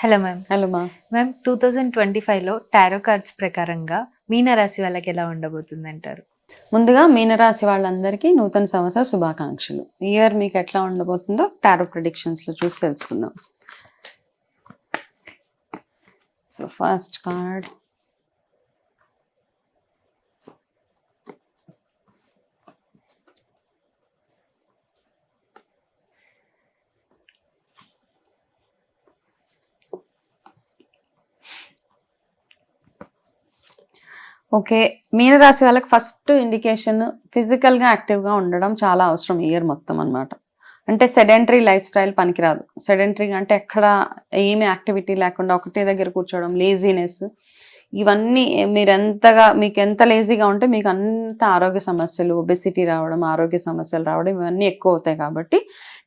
Hello ma'am hello మా ma'am two thousand twenty ఫైవ్లో tarot cards ప్రకారంగా మీనరాశి వాళ్ళకి ఎలా ఉండబోతుంది అంటారు ముందుగా మీనరాశి వాళ్ళందరికీ నూతన సంవత్సర శుభాకాంక్షలు. ఇయర్ మీకు ఎట్లా ఉండబోతుందో టారో ప్రిడిక్షన్స్లో చూసి తెలుసుకుందాం. So first card okay. మీనరాశి వాళ్ళకి ఫస్ట్ ఇండికేషన్ ఫిజికల్గా యాక్టివ్గా ఉండడం చాలా అవసరం ఇయర్ మొత్తం అన్నమాట. అంటే సెడెంటరీ లైఫ్ స్టైల్ పనికిరాదు సెడెంటరీగా అంటే ఎక్కడ ఏమి యాక్టివిటీ లేకుండా ఒకటే దగ్గర కూర్చోవడం లేజీనెస్ ఇవన్నీ మీరు ఎంతగా మీకు ఎంత లేజీగా ఉంటే మీకు అంత ఆరోగ్య సమస్యలు ఒబెసిటీ రావడం ఆరోగ్య సమస్యలు రావడం ఇవన్నీ ఎక్కువ అవుతాయి కాబట్టి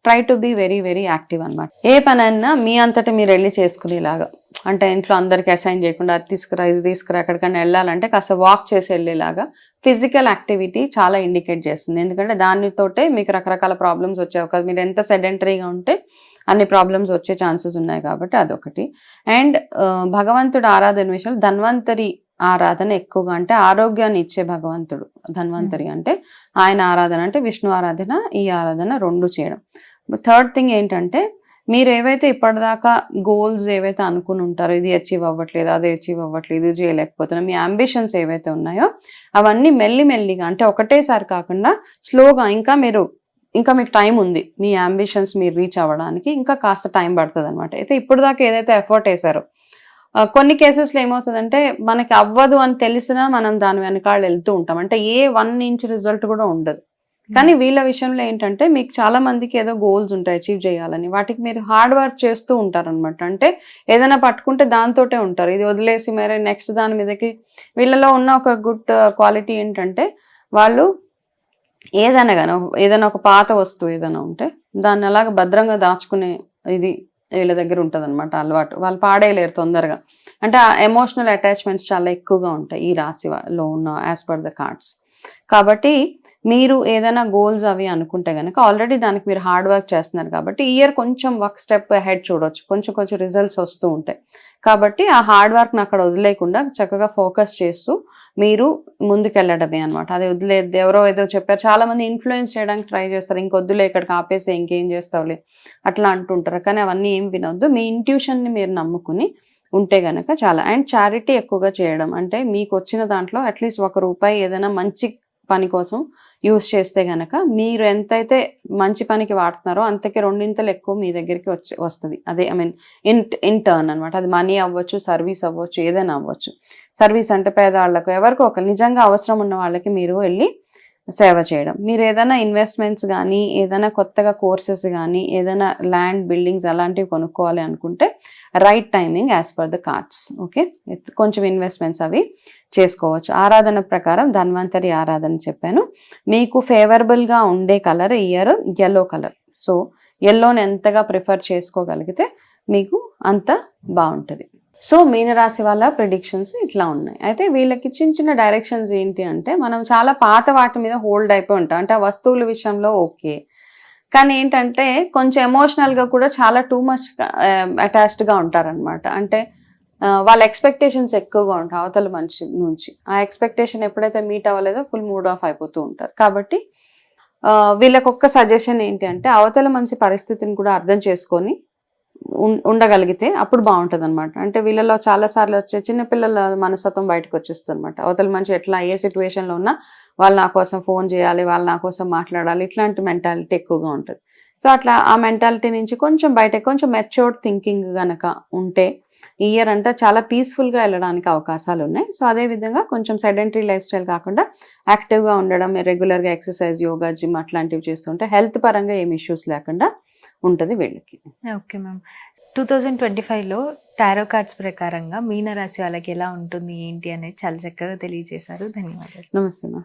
try to be very very active అన్నమాట. ఏ పనైనా మీ అంతటా మీరు వెళ్ళి చేసుకునేలాగా. అంటే ఇంట్లో అందరికి అసైన్ చేయకుండా అది తీసుకురా ఇది తీసుకురా ఎక్కడికైనా వెళ్ళాలంటే కాస్త వాక్ చేసి వెళ్ళేలాగా ఫిజికల్ యాక్టివిటీ చాలా ఇండికేట్ చేస్తుంది. ఎందుకంటే దానితోటే మీకు రకరకాల ప్రాబ్లమ్స్ వచ్చే అవకాశం మీరు ఎంత సెడెంటరీగా ఉంటే అన్ని ప్రాబ్లమ్స్ వచ్చే ఛాన్సెస్ ఉన్నాయి కాబట్టి అదొకటి. అండ్ భగవంతుడు ఆరాధన విషయంలో ధన్వంతరి ఆరాధన ఎక్కువగా అంటే ఆరోగ్యాన్ని ఇచ్చే భగవంతుడు. ధన్వంతరి అంటే ఆయన ఆరాధన అంటే విష్ణు ఆరాధన ఈ ఆరాధన రెండు చేయడం. థర్డ్ థింగ్ ఏంటంటే మీరు ఏవైతే ఇప్పటిదాకా గోల్స్ ఏవైతే అనుకుని ఉంటారో ఇది అచీవ్ అవ్వట్లేదు అది అచీవ్ అవ్వట్లేదు ఇది చేయలేకపోతున్నా మీ అంబిషన్స్ ఏవైతే ఉన్నాయో అవన్నీ మెల్లి మెల్లిగా అంటే ఒకటేసారి కాకుండా స్లోగా ఇంకా మీరు ఇంకా మీకు టైం ఉంది మీ అంబిషన్స్ మీరు రీచ్ అవ్వడానికి ఇంకా కాస్త టైం పడుతుంది అనమాట అయితే ఇప్పుడు దాకా ఏదైతే ఎఫర్ట్ వేసారో కొన్ని కేసెస్లో ఏమవుతుందంటే మనకి అవ్వదు అని తెలిసినా మనం దాని వెనకాల వెళ్తూ ఉంటాం. అంటే ఏ వన్ ఇంచ్ రిజల్ట్ కూడా ఉండదు. కానీ వీళ్ళ విషయంలో ఏంటంటే మీకు చాలా మందికి ఏదో గోల్స్ ఉంటాయి అచీవ్ చేయాలని. వాటికి మీరు హార్డ్ వర్క్ చేస్తూ ఉంటారనమాట అంటే ఏదైనా పట్టుకుంటే దాంతోటే ఉంటారు. ఇది వదిలేసి మరి నెక్స్ట్ దాని మీదకి వీళ్ళలో ఉన్న ఒక గుడ్ క్వాలిటీ uh, ఏంటంటే వాళ్ళు ఏదైనా కానీ ఏదైనా ఒక పాత వస్తువు ఏదైనా ఉంటే దాన్ని అలాగ భద్రంగా దాచుకునే ఇది వీళ్ళ దగ్గర ఉంటుంది అనమాట అలవాటు. వాళ్ళు పాడేయలేరు తొందరగా. అంటే ఆ ఎమోషనల్ అటాచ్మెంట్స్ చాలా ఎక్కువగా ఉంటాయి ఈ రాశి లో ఉన్న యాజ్ పర్ ద కార్డ్స్ కాబట్టి మీరు ఏదైనా గోల్స్ అవి అనుకుంటే కనుక ఆల్రెడీ దానికి మీరు హార్డ్ వర్క్ చేస్తున్నారు కాబట్టి ఇయర్ కొంచెం వర్క్ స్టెప్ హెడ్ చూడొచ్చు. కొంచెం కొంచెం రిజల్ట్స్ వస్తూ ఉంటాయి. కాబట్టి ఆ హార్డ్ వర్క్ని అక్కడ వదిలేకుండా చక్కగా ఫోకస్ చేస్తూ మీరు ముందుకెళ్ళడమే అనమాట అది వదిలేదు ఎవరో ఏదో చెప్పారు. చాలామంది ఇన్ఫ్లుయెన్స్ చేయడానికి ట్రై చేస్తారు. ఇంకొద్దులే ఇక్కడికి ఆపేసి ఇంకేం చేస్తావులే అట్లా అంటుంటారు. కానీ అవన్నీ ఏం వినొద్దు. మీ ఇంట్యూషన్ని మీరు నమ్ముకుని ఉంటే గనక చాలా. అండ్ చారిటీ ఎక్కువగా చేయడం అంటే మీకు వచ్చిన దాంట్లో అట్లీస్ట్ ఒక రూపాయి ఏదైనా మంచి పని కోసం యూస్ చేస్తే గనక మీరు ఎంతైతే మంచి పనికి వాడుతున్నారో అంతకి రెండింతలు ఎక్కువ మీ దగ్గరికి వచ్చి వస్తుంది. అదే I mean in in turn అనమాట అది మనీ అవ్వచ్చు సర్వీస్ అవ్వచ్చు ఏదైనా అవ్వచ్చు. సర్వీస్ అంటే పేదవాళ్ళకు ఎవరికో ఒక నిజంగా అవసరం ఉన్న వాళ్ళకి మీరు వెళ్ళి సేవ చేయడం. మీరు ఏదైనా ఇన్వెస్ట్మెంట్స్ కానీ ఏదైనా కొత్తగా కోర్సెస్ కానీ ఏదైనా ల్యాండ్ బిల్డింగ్స్ అలాంటివి కొనుక్కోవాలి అనుకుంటే right timing as per the cards okay కొంచెం ఇన్వెస్ట్మెంట్స్ అవి చేసుకోవచ్చు. ఆరాధన ప్రకారం ధన్వంతరి ఆరాధన చెప్పాను. మీకు ఫేవరబుల్గా ఉండే colour year yellow colour so ఎల్లోని ఎంతగా ప్రిఫర్ చేసుకోగలిగితే మీకు అంత బాగుంటుంది. సో మీనరాశి వాళ్ళ ప్రిడిక్షన్స్ ఇట్లా ఉన్నాయి. అయితే వీళ్ళకి చిన్న చిన్న డైరెక్షన్స్ ఏంటి అంటే మనం చాలా పాత వాటి మీద హోల్డ్ అయిపోయి ఉంటాం. అంటే ఆ వస్తువుల విషయంలో ఓకే. కానీ ఏంటంటే కొంచెం ఎమోషనల్గా కూడా చాలా టూ మచ్ అటాచ్డ్గా ఉంటారనమాట అంటే వాళ్ళ ఎక్స్పెక్టేషన్స్ ఎక్కువగా ఉంటాయి అవతల మనిషి నుంచి. ఆ ఎక్స్పెక్టేషన్ ఎప్పుడైతే మీట్ అవ్వలేదో ఫుల్ మూడ్ ఆఫ్ అయిపోతూ ఉంటారు. కాబట్టి వీళ్ళకొక్క ఒక్క సజెషన్ ఏంటి అంటే అవతల మనిషి పరిస్థితిని కూడా అర్థం చేసుకొని ఉండగలిగితే అప్పుడు బాగుంటుంది అనమాట అంటే వీళ్ళలో చాలా సార్లు వచ్చే చిన్నపిల్లల మనస్తత్వం బయటకు వచ్చేస్తుంది అనమాట అవతల మనిషి ఎట్లా ఏ సిచ్యువేషన్లో ఉన్నా వాళ్ళు నా కోసం ఫోన్ చేయాలి వాళ్ళు నా కోసం మాట్లాడాలి ఇట్లాంటి మెంటాలిటీ ఎక్కువగా ఉంటుంది. సో అట్లా ఆ మెంటాలిటీ నుంచి కొంచెం బయట కొంచెం మెచ్యూర్డ్ థింకింగ్ కనుక ఉంటే ఈ ఇయర్ అంతా చాలా పీస్ఫుల్గా వెళ్ళడానికి అవకాశాలు ఉన్నాయి సో అదే విధంగా కొంచెం సెడెంటరీ లైఫ్ స్టైల్ కాకుండా యాక్టివ్గా ఉండడం రెగ్యులర్గా ఎక్సర్సైజ్ యోగా జిమ్ అట్లాంటివి చేస్తుంటే హెల్త్ పరంగా ఏమి ఇష్యూస్ లేకుండా ఉంటుంది వీళ్ళకి. Okay ma'am. Two thousand twenty ఫైవ్లో టారో కార్డ్స్ ప్రకారంగా మీనరాశి వాళ్ళకి ఎలా ఉంటుంది ఏంటి అనేది చాలా చక్కగా తెలియజేశారు. ధన్యవాదాలు. నమస్తే మా